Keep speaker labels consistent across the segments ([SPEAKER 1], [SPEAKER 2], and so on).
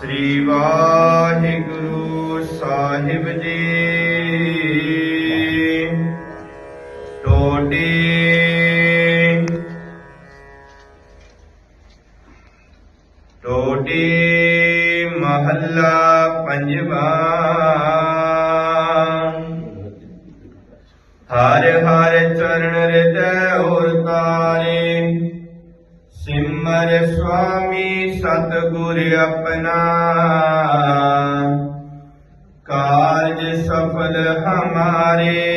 [SPEAKER 1] ਸ੍ਰੀ ਵਾਹਿਗੁਰੂ ਸਾਹਿਬ ਜੀ। ਟੋਟੀ ਟੋਟੀ ਮਹੱਲਾ ਪੰਜਵਾ। ਹਰ ਹਰ ਚਰਨ ਹਿਰਦੈ ਔਰ ਸਿਮਰ ਸੁਆਮੀ ਸਤਿਗੁਰ ਆਪਣਾ। ਕਾਰਜ ਸਫਲ ਹਮਾਰੇ।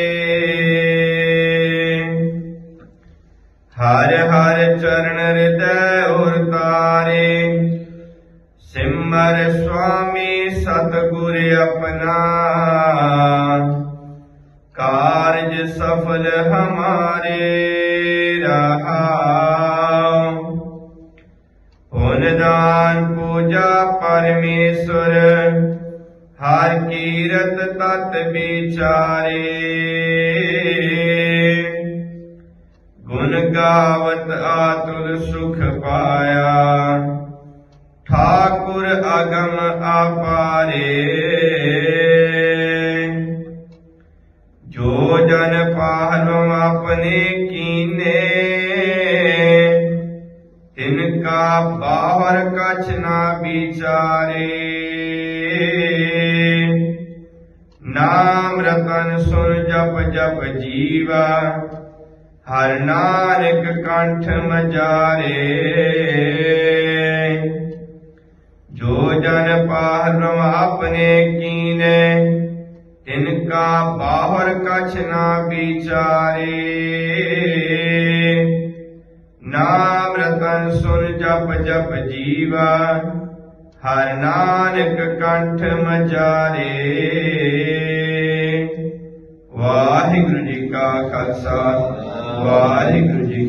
[SPEAKER 1] ਹਰ ਹਰ ਚਰਨ ਹਿਰਦੈ ਉਰ ਤਾਰੇ। ਸਿਮਰ ਸੁਆਮੀ ਸਤਿਗੁਰ ਆਪਣਾ। ਕਾਰਜ ਸਫਲ ਹਮਾਰੇ। ਰਹਾਉ ਪਰਮੇਸ਼ਵਰ, ਹਰ ਕੀਰਤ ਤਤ ਵਿਚਾਰੇ। ਗੁਣ ਗਾਵਤ ਆਤੁਰ ਸੁਖ ਪਾਇਆ, ਠਾਕੁਰ ਅਗਮ ਆਪਾਰੇ। ਜੋ ਜਨ ਪਾਹਨੋ ਆਪਣੇ ਕੀਨੇ, ਤਿਨ ਕਾ ਬਾਹਰ ਕਛ ਨਾ ਵਿਚਾਰੇ ਨਾਮ ਰਤਨ ਸੁਨ ਜਪ ਜਪ ਜੀਵਾ ਹਰ ਨਾਨਕ ਕੰਠ ਮਜਾਰੇ ਜੋ ਜਨ ਪਾਹਨੋ ਆਪਣੇ ਕੀਨੇ ਤਿਨ ਕਾ ਬਾਹਰ ਕਛ ਨਾ ਵਿਚਾਰੇ ਰਤਨ ਸੁਨ ਜਪ ਜਪ ਜੀਵਾ, ਹਰ ਨਾਨਕ ਕੰਠ ਮਚਾਰੇ ਵਾਹਿਗੁਰੂ ਜੀ ਕਾ ਖਾਲਸਾ, ਵਾਹਿਗੁਰੂ ਜੀ